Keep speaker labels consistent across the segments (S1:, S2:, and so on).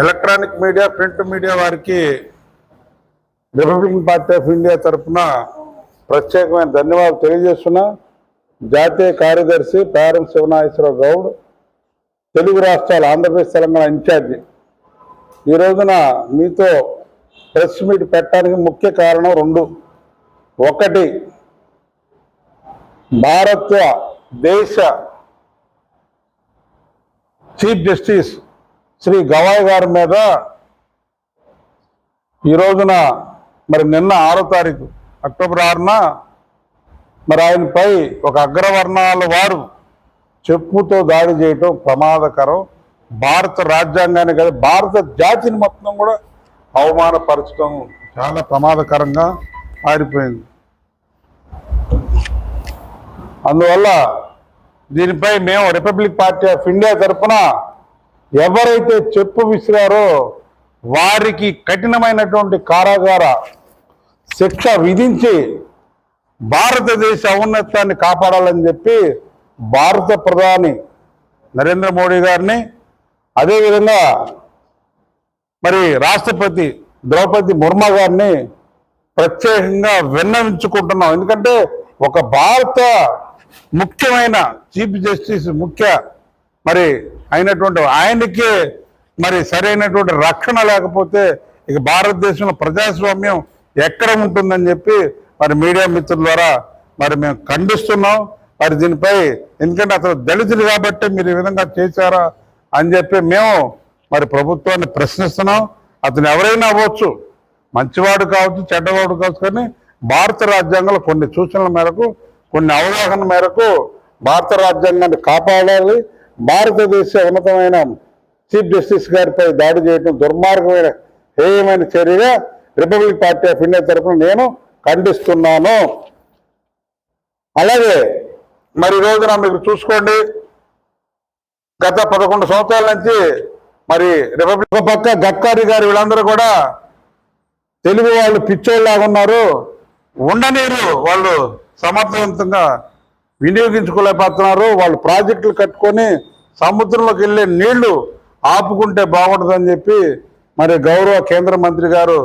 S1: Electronic media print media వారికి Republican party of India తరఫున ప్రత్యేకమైన ధన్యవాదాలు తెలియజేస్తున్నా. జాతీయ కార్యదర్శి పేరం శివనాగేశ్వరరావు గౌడ్ తెలుగు రాష్ట్రాల ఆంధ్రప్రదేశ్ తెలంగాణ ఇన్ఛార్జి. ఈ రోజున మీతో ప్రెస్ మీట్ పెట్టడానికి ముఖ్య కారణం రెండు. ఒకటి భారత దేశ చీఫ్ జస్టిస్ శ్రీ గవాయ్ గారి మీద ఈ రోజున మరి నిన్న ఆరో తారీఖు అక్టోబర్ ఆరున మరి ఆయనపై ఒక అగ్రవర్ణాల వారు చెప్పుతో దాడి చేయటం ప్రమాదకరం. భారత రాజ్యాంగాన్ని కదా భారత జాతిని మొత్తం కూడా అవమానపరచడం చాలా ప్రమాదకరంగా మారిపోయింది. అందువల్ల దీనిపై మేము రిపబ్లిక్ పార్టీ ఆఫ్ ఇండియా తరఫున ఎవరైతే చెప్పు విసిరారో వారికి కఠినమైనటువంటి కారాగార శిక్ష విధించి భారతదేశ ఔన్నత్యాన్ని కాపాడాలని చెప్పి భారత ప్రధాని నరేంద్ర మోడీ గారిని అదేవిధంగా మరి రాష్ట్రపతి ద్రౌపది ముర్మ గారిని ప్రత్యేకంగా విన్నవించుకుంటున్నాం. ఎందుకంటే ఒక భారత ముఖ్యమైన చీఫ్ జస్టిస్ ముఖ్య మరి అయినటువంటి ఆయనకే మరి సరైనటువంటి రక్షణ లేకపోతే ఇక భారతదేశంలో ప్రజాస్వామ్యం ఎక్కడ ఉంటుందని చెప్పి మరి మీడియా మిత్రుల ద్వారా మరి మేము ఖండిస్తున్నాం. మరి దీనిపై ఎందుకంటే అసలు దళితులు కాబట్టి మీరు ఈ విధంగా చేశారా అని చెప్పి మేము మరి ప్రభుత్వాన్ని ప్రశ్నిస్తున్నాం. అతను ఎవరైనా అవ్వచ్చు. మంచివాడు కావచ్చు చెడ్డవాడు కావచ్చు కానీ భారత రాజ్యాంగంలో కొన్ని సూచనల మేరకు కొన్ని అవగాహన మేరకు భారత రాజ్యాంగాన్ని కాపాడాలి. భారతదేశ ఉన్నతమైన చీఫ్ జస్టిస్ గారిపై దాడి చేయడం దుర్మార్గమైన హేయమైన చర్యగా రిపబ్లిక్ పార్టీ ఆఫ్ ఇండియా తరఫున నేను ఖండిస్తున్నాను. అలాగే మరి రోజున మీరు చూసుకోండి గత పదకొండు సంవత్సరాల నుంచి మరి రిపబ్లిక్ పక్క గక్కారి గారు వీళ్ళందరూ కూడా తెలుగు వాళ్ళు పిచ్చోళ్ళలాగా ఉన్నారు. ఉండనీరు వాళ్ళు సమర్థవంతంగా వినియోగించుకోలేకపోతున్నారు. వాళ్ళు ప్రాజెక్టులు కట్టుకొని సముద్రంలోకి వెళ్ళే నీళ్ళు ఆపుకుంటే బాగుంటుందని చెప్పి మరి గౌరవ కేంద్ర మంత్రి గారు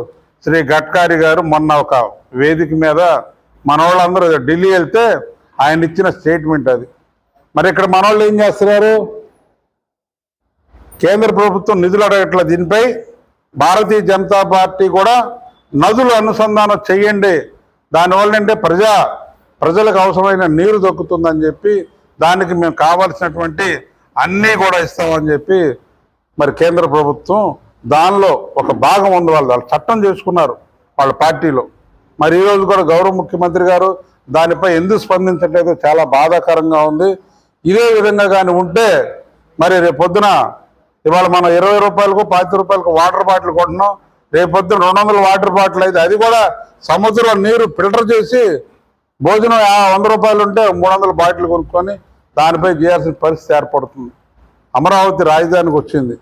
S1: శ్రీ గడ్కారి గారు మొన్న ఒక వేదిక మీద మన వాళ్ళందరూ ఢిల్లీ వెళ్తే ఆయన ఇచ్చిన స్టేట్మెంట్ అది. మరి ఇక్కడ మన వాళ్ళు ఏం చేస్తున్నారు? కేంద్ర ప్రభుత్వం నిధులు అడగట్ల దీనిపై భారతీయ జనతా పార్టీ కూడా నదులు అనుసంధానం చేయండి. దానివల్ల అంటే ప్రజా ప్రజలకు అవసరమైన నీరు దొక్కుతుందని చెప్పి దానికి మేము కావాల్సినటువంటి అన్నీ కూడా ఇస్తామని చెప్పి మరి కేంద్ర ప్రభుత్వం దానిలో ఒక భాగం ఉంది వాళ్ళు. వాళ్ళు చట్టం చేసుకున్నారు వాళ్ళ పార్టీలో. మరి ఈరోజు కూడా గౌరవ ముఖ్యమంత్రి గారు దానిపై ఎందుకు స్పందించట్లేదు? చాలా బాధాకరంగా ఉంది. ఇదే విధంగా కానీ ఉంటే మరి రేపొద్దున ఇవాళ మనం ఇరవై రూపాయలకు పాతి రూపాయలకు వాటర్ బాటిల్ కొంటున్నాం రేపొద్దున రెండు వందల వాటర్ బాటిల్ అయితే అది కూడా సముద్రంలో నీరు ఫిల్టర్ చేసి భోజనం ఆ వంద రూపాయలు ఉంటే మూడు వందల బాటిల్ కొనుక్కొని దానిపై చేయాల్సిన పరిస్థితి ఏర్పడుతుంది. అమరావతి రాజధానికి వచ్చింది.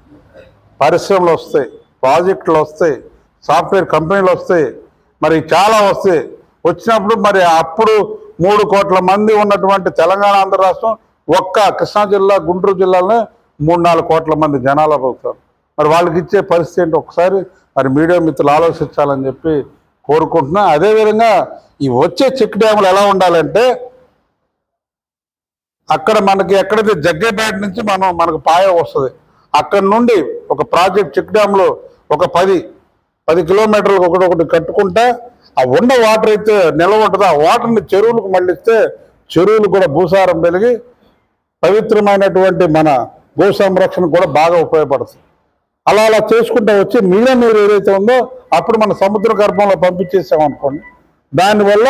S1: పరిశ్రమలు వస్తాయి ప్రాజెక్టులు వస్తాయి సాఫ్ట్వేర్ కంపెనీలు వస్తాయి. మరి చాలా వస్తాయి. వచ్చినప్పుడు మరి అప్పుడు మూడు కోట్ల మంది ఉన్నటువంటి తెలంగాణ ఆంధ్ర రాష్ట్రం ఒక్క కృష్ణా జిల్లా గుంటూరు జిల్లాలోనే మూడు నాలుగు కోట్ల మంది జనాలు అవుతారు. మరి వాళ్ళకి ఇచ్చే పరిస్థితి ఏంటి? ఒకసారి మరి మీడియా మిత్రులు ఆలోచించాలని చెప్పి కోరుకుంటున్నా. అదేవిధంగా ఈ వచ్చే చెక్ డ్యాములు ఎలా ఉండాలంటే అక్కడ మనకి ఎక్కడైతే జగ్గేపేట నుంచి మనం మనకు పాయ వస్తుంది అక్కడ నుండి ఒక ప్రాజెక్ట్ చెక్ డ్యామ్లో ఒక పది పది కిలోమీటర్లకు ఒకటి ఒకటి కట్టుకుంటే ఆ ఉన్న వాటర్ అయితే నిల్వ ఉంటుంది. ఆ వాటర్ని చెరువులకు మళ్ళిస్తే చెరువులు కూడా భూసారం పెరిగి పవిత్రమైనటువంటి మన భూ సంరక్షణ కూడా బాగా ఉపయోగపడుతుంది. అలా అలా చేసుకుంటూ వచ్చి మిగిలిన నీరు ఏదైతే ఉందో అప్పుడు మన సముద్ర గర్భంలో పంపించేసాం అనుకోండి. దానివల్ల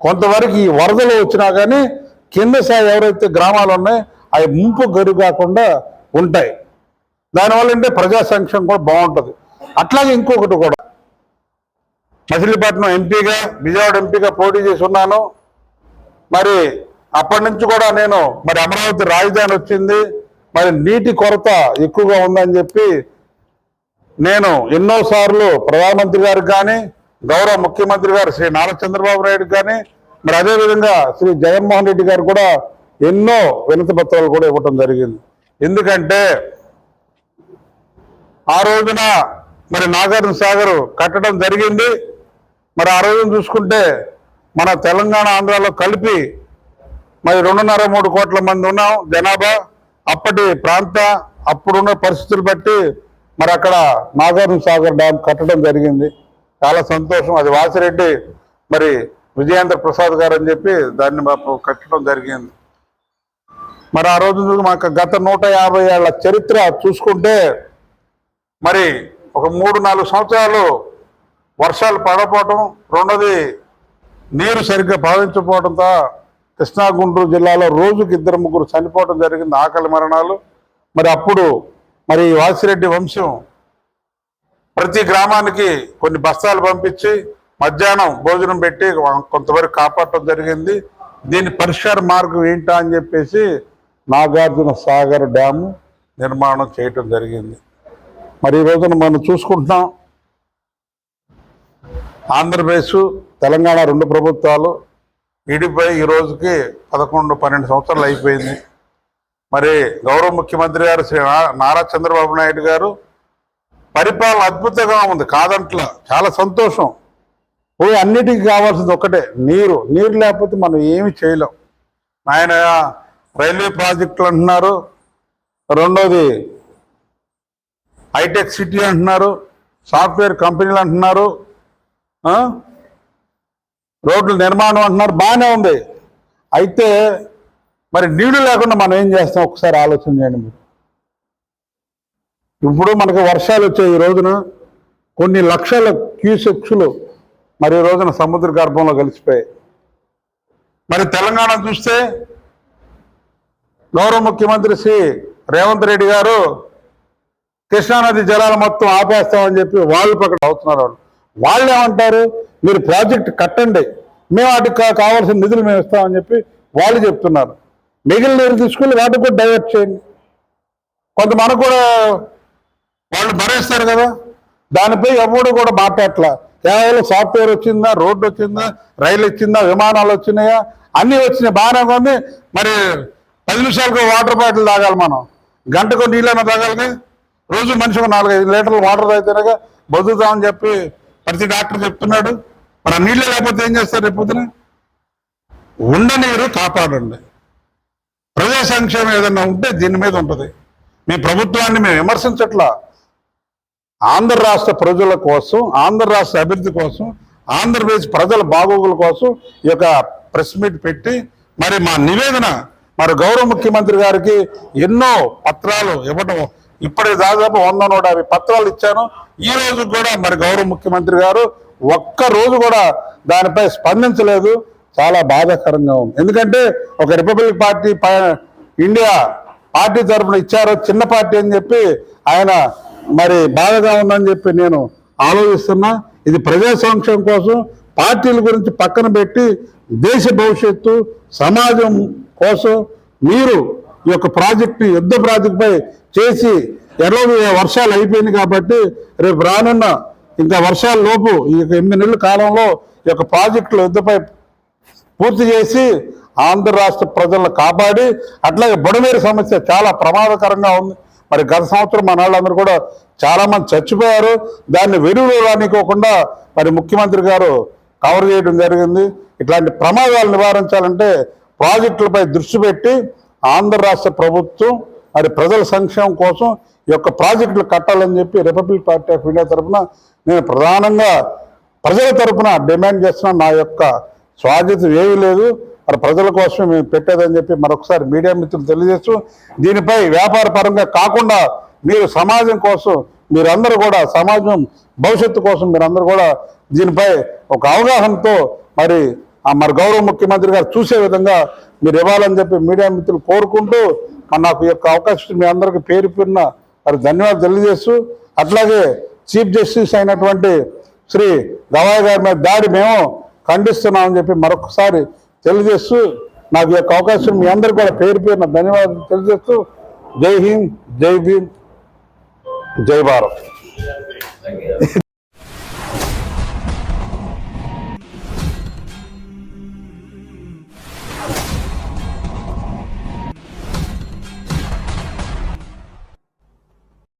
S1: కొంతవరకు ఈ వరదలు వచ్చినా కానీ కింద స్థాయి ఎవరైతే గ్రామాలు ఉన్నాయో అవి ముంపు గరు కాకుండా ఉంటాయి. దానివల్ల అంటే ప్రజా సంక్షేమం కూడా బాగుంటుంది. అట్లాగే ఇంకొకటి కూడా. మచిలీపట్నం ఎంపీగా విజయవాడ ఎంపీగా పోటీ చేసి ఉన్నాను మరి అప్పటి నుంచి కూడా నేను మరి అమరావతి రాజధాని వచ్చింది. మరి నీటి కొరత ఎక్కువగా ఉందని చెప్పి నేను ఎన్నోసార్లు ప్రధానమంత్రి గారికి కానీ గౌరవ ముఖ్యమంత్రి గారు శ్రీ నారా చంద్రబాబు నాయుడు కానీ మరి అదేవిధంగా శ్రీ జగన్మోహన్ రెడ్డి గారు కూడా ఎన్నో వినతి పత్రాలు కూడా ఇవ్వటం జరిగింది. ఎందుకంటే ఆ రోజున మరి నాగార్జున సాగర్ కట్టడం జరిగింది. మరి ఆ రోజున చూసుకుంటే మన తెలంగాణ ఆంధ్రాలో కలిపి మరి రెండున్నర మూడు కోట్ల మంది ఉన్నాం జనాభా. అప్పటి ప్రాంత అప్పుడున్న పరిస్థితులు బట్టి మరి అక్కడ నాగార్జున సాగర్ డ్యామ్ కట్టడం జరిగింది. చాలా సంతోషం. అది వాసిరెడ్డి మరి విజయేంద్ర ప్రసాద్ గారు అని చెప్పి దాన్ని మాకు కట్టడం జరిగింది. మరి ఆ రోజు మాకు గత నూట యాభై ఏళ్ళ చరిత్ర చూసుకుంటే మరి ఒక మూడు నాలుగు సంవత్సరాలు వర్షాలు పడపోవటం రెండోది నీరు సరిగ్గా భావించకపోవడంతో కృష్ణా గుంటూరు జిల్లాలో రోజుకి ఇద్దరు ముగ్గురు చనిపోవడం జరిగింది. ఆకలి మరణాలు. మరి అప్పుడు మరి వాసిరెడ్డి వంశం ప్రతి గ్రామానికి కొన్ని బస్తాలు పంపించి మధ్యాహ్నం భోజనం పెట్టి కొంతవరకు కాపాడటం జరిగింది. దీని పరిష్కార మార్గం ఏంటా అని చెప్పేసి నాగార్జున సాగర్ డ్యాము నిర్మాణం చేయటం జరిగింది. మరి ఈ రోజున మనం చూసుకుంటున్నాం. ఆంధ్రప్రదేశ్ తెలంగాణ రెండు ప్రభుత్వాలు విడిపోయి ఈ రోజుకి పదకొండు పన్నెండు సంవత్సరాలు అయిపోయింది. మరి గౌరవ ముఖ్యమంత్రి గారు శ్రీ నారా చంద్రబాబు నాయుడు గారు పరిపాలన అద్భుతంగా ఉంది కాదంట్లా. చాలా సంతోషం. పోయి అన్నిటికీ కావాల్సింది ఒకటే నీరు. నీరు లేకపోతే మనం ఏమి చేయలేం. ఆయన రైల్వే ప్రాజెక్టులు అంటున్నారు. రెండోది హైటెక్ సిటీ అంటున్నారు. సాఫ్ట్వేర్ కంపెనీలు అంటున్నారు. రోడ్ల నిర్మాణం అంటున్నారు. బాగానే ఉంది. అయితే మరి నీళ్ళు లేకుండా మనం ఏం చేస్తాం? ఒకసారి ఆలోచన చేయండి మీరు. ఇప్పుడు మనకు వర్షాలు వచ్చాయి ఈ రోజున కొన్ని లక్షల క్యూసెక్స్లు మరి ఈ రోజున సముద్ర గర్భంలో కలిసిపోయాయి మరి తెలంగాణ చూస్తే గౌరవ ముఖ్యమంత్రి శ్రీ రేవంత్ రెడ్డి గారు కృష్ణానది జలాలు మొత్తం ఆపేస్తామని చెప్పి వాళ్ళు ప్రకటన అవుతున్నారు వాళ్ళు. వాళ్ళు ఏమంటారు? మీరు ప్రాజెక్ట్ కట్టండి. మేము వాటికి కావాల్సిన నిధులు మేము ఇస్తామని చెప్పి వాళ్ళు చెప్తున్నారు. మిగిలిన నీరు తీసుకుని వాటికి కూడా డైవర్ట్ చేయండి. కొంత మనకు కూడా వాళ్ళు భరేస్తారు కదా. దానిపై ఎవడు కూడా మాట్లాడట్లా. కేవలం సాఫ్ట్వేర్ వచ్చిందా రోడ్డు వచ్చిందా రైలు వచ్చిందా విమానాలు వచ్చినాయా? అన్నీ వచ్చినాయి. బాగానే ఉంది. మరి పది నిమిషాలకు వాటర్ బాటిల్ తాగాలి మనం. గంటకు నీళ్ళైనా తాగాలి రోజు మనిషికి నాలుగైదు లీటర్లు వాటర్ తాగితేనే బతుకుతామని చెప్పి ప్రతి డాక్టర్ చెప్తున్నాడు. మరి నీళ్ళు లేకపోతే ఏం చేస్తారు రేపు పొద్దున? ఉండనీరు కాపాడండి. ప్రజా సంక్షేమం ఏదన్నా ఉంటే దీని మీద ఉంటుంది. మీ ప్రభుత్వాన్ని మేము విమర్శించట్లా. ఆంధ్ర రాష్ట్ర ప్రజల కోసం ఆంధ్ర రాష్ట్ర అభివృద్ధి కోసం ఆంధ్రప్రదేశ్ ప్రజల బాగోగుల కోసం ఈ యొక్క ప్రెస్ మీట్ పెట్టి మరి మా నివేదన మరి గౌరవ ముఖ్యమంత్రి గారికి ఎన్నో పత్రాలు ఇవ్వడం ఇప్పటి దాదాపు వంద నూట యాభై పత్రాలు ఇచ్చాను. ఈ రోజు కూడా మరి గౌరవ ముఖ్యమంత్రి గారు ఒక్క రోజు కూడా దానిపై స్పందించలేదు. చాలా బాధాకరంగా ఉంది. ఎందుకంటే ఒక రిపబ్లిక్ పార్టీ ప- ఇండియా పార్టీ తరఫున ఇచ్చారు చిన్న పార్టీ అని చెప్పి ఆయన మరి బాధగా ఉందని చెప్పి నేను ఆలోచిస్తున్నా. ఇది ప్రజా సంక్షేమం కోసం పార్టీల గురించి పక్కన పెట్టి దేశ భవిష్యత్తు సమాజం కోసం మీరు ఈ యొక్క ప్రాజెక్టు యుద్ధ ప్రాజెక్టుపై చేసి ఎర్రలు వర్షాలు అయిపోయింది కాబట్టి రేపు రానున్న ఇంకా వర్షాల లోపు ఈ యొక్క ఎనిమిది నెలల కాలంలో ఈ యొక్క ప్రాజెక్టుల యుద్ధపై పూర్తి చేసి ఆంధ్ర రాష్ట్ర ప్రజలను కాపాడి అట్లాగే బుడమేరు సమస్య చాలా ప్రమాదకరంగా ఉంది. మరి గత సంవత్సరం మన వాళ్ళందరూ కూడా చాలామంది చచ్చిపోయారు. దాన్ని వెలుగులో రానికోకుండా మరి ముఖ్యమంత్రి గారు కవర్ చేయడం జరిగింది. ఇట్లాంటి ప్రమాదాలు నివారించాలంటే ప్రాజెక్టులపై దృష్టి పెట్టి ఆంధ్ర రాష్ట్ర ప్రభుత్వం మరి ప్రజల సంక్షేమం కోసం ఈ యొక్క ప్రాజెక్టులు కట్టాలని చెప్పి రిపబ్లిక్ పార్టీ ఆఫ్ ఇండియా తరఫున నేను ప్రధానంగా ప్రజల తరపున డిమాండ్ చేస్తున్న నా యొక్క స్వాధ్యత ఏమీ లేదు. మరి ప్రజల కోసమే మేము పెట్టేదని చెప్పి మరొకసారి మీడియా మిత్రులు తెలియజేస్తూ దీనిపై వ్యాపార పరంగా కాకుండా మీరు సమాజం కోసం మీరందరూ కూడా సమాజం భవిష్యత్తు కోసం మీరందరూ కూడా దీనిపై ఒక అవగాహనతో మరి ఆ మరి గౌరవ ముఖ్యమంత్రి గారు చూసే విధంగా మీరు ఇవ్వాలని చెప్పి మీడియా మిత్రులు కోరుకుంటూ నాకు ఈ యొక్క అవకాశం మీ అందరికీ పేరు పేరున మరి ధన్యవాదాలు తెలియజేస్తూ అట్లాగే చీఫ్ జస్టిస్ అయినటువంటి శ్రీ గవాయ్ గారి మీద దాడి మేము ఖండిస్తున్నామని చెప్పి మరొకసారి తెలియజేస్తూ నాకు ఈ యొక్క అవకాశం మీ అందరికీ కూడా పేరు పేరున ధన్యవాదాలు తెలియజేస్తూ జై హింద్ జై భీమ్ జై భారత్.